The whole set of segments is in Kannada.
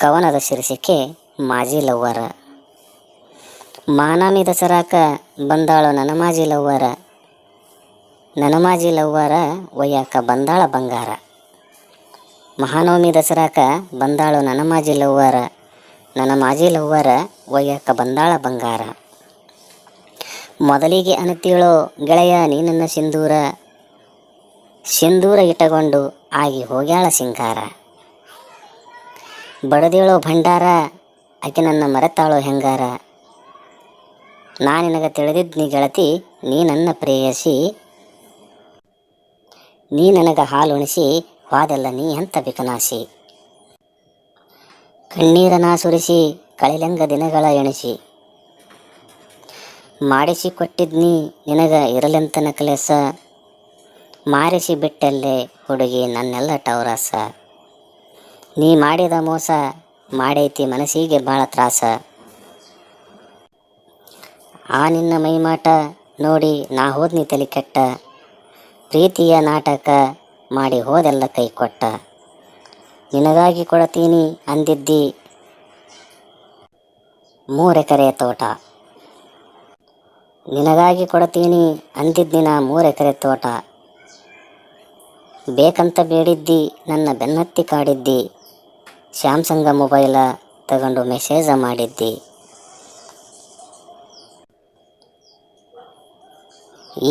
ಕವನದ ಶೀರ್ಷಿಕೆ ಮಾಜಿ ಲವ್ವರ. ಮಾನಾಮಿ ದಸರಾಕ ಬಂದಾಳು ನನ್ನ ಮಾಜಿ ಲವ್ವರ. ನನ್ನ ಮಾಜಿ ಲವ್ವರ ಒಯ್ಯಾಕ ಬಂದಾಳ ಬಂಗಾರ. ಮಹಾನವಮಿ ದಸರಾಕ ಬಂದಾಳು ನನ್ನ ಮಾಜಿ ಲವ್ವರ. ನನ್ನ ಮಾಜಿ ಲವ್ವರ ಒಯ್ಯಾಕ ಬಂದಾಳ ಬಂಗಾರ. ಮೊದಲಿಗೆ ಅನತಿಳೋ ಗೆಳೆಯ, ನೀ ನನ್ನ ಸಿಂಧೂರ. ಸಿಂಧೂರ ಇಟ್ಟಗೊಂಡು ಆಗಿ ಹೋಗ್ಯಾಳ ಸಿಂಗಾರ. ಬಡದೇಳೋ ಭಂಡಾರ, ಆಕೆ ನನ್ನ ಮರೆತಾಳೋ ಹೆಂಗಾರ? ನಾ ನಿನಗೆ ನೀ ಗೆಳತಿ, ನೀ ನನ್ನ ಪ್ರೇಯಸಿ. ನೀ ನನಗೆ ಹಾಲುಣಿಸಿ ವಾದೆಲ್ಲ ನೀ ಅಂತ ಬಿಕನಾಸಿ. ಕಣ್ಣೀರನ ಸುರಿಸಿ, ಕಳಿಲೆಂಗ ದಿನಗಳ ಎಣಿಸಿ. ಮಾಡಿಸಿ ಕೊಟ್ಟಿದ್ನಿ ನಿನಗ ಇರಲೆಂತನ ಕೆಲಸ. ಮಾರಿಸಿ ಬಿಟ್ಟಲ್ಲೇ ಹುಡುಗಿ ನನ್ನೆಲ್ಲ ಟವರಸ ನೀ ಮಾಡಿದ ಮೋಸ ಮಾಡೈತಿ ಮನಸ್ಸಿಗೆ ಭಾಳ ತ್ರಾಸ. ಆ ನಿನ್ನ ಮೈಮಾಟ ನೋಡಿ ನಾ ಹೋದ್ನಿ ತಲೆ ಕೆಟ್ಟ. ಪ್ರೀತಿಯ ನಾಟಕ ಮಾಡಿ ಹೋದೆಲ್ಲ ಕೈ ಕೊಟ್ಟ. ನಿನಗಾಗಿ ಕೊಡತೀನಿ ಅಂದಿದ್ದಿ ಮೂರೆಕರೆ ತೋಟ. ನಿನಗಾಗಿ ಕೊಡತೀನಿ ಅಂದಿದ್ದಿ ನಾ ಮೂರೆಕರೆ ತೋಟ. ಬೇಕಂತ ಬೇಡಿದ್ದಿ ನನ್ನ ಬೆನ್ನತ್ತಿ ಕಾಡಿದ್ದಿ. ಸ್ಯಾಮ್ಸಂಗ ಮೊಬೈಲ ತಗೊಂಡು ಮೆಸೇಜ ಮಾಡಿದ್ದಿ.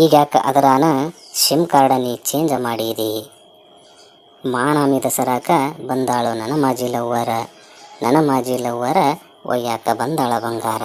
ಈಗ ಅದರಾನ ಸಿಮ್ ಕಾರ್ಡ ನೀ ಚೇಂಜ್ ಮಾಡಿದಿ? ಮಾನಾಮಿದ ಸರಾಕ ಬಂದಾಳು ನನ್ನ ಮಾಜಿ ಲವ್ವರ. ನನ್ನ ಮಾಜಿ ಲವ್ವರ ಒಯ್ಯಾಕ ಬಂದಾಳ ಬಂಗಾರ.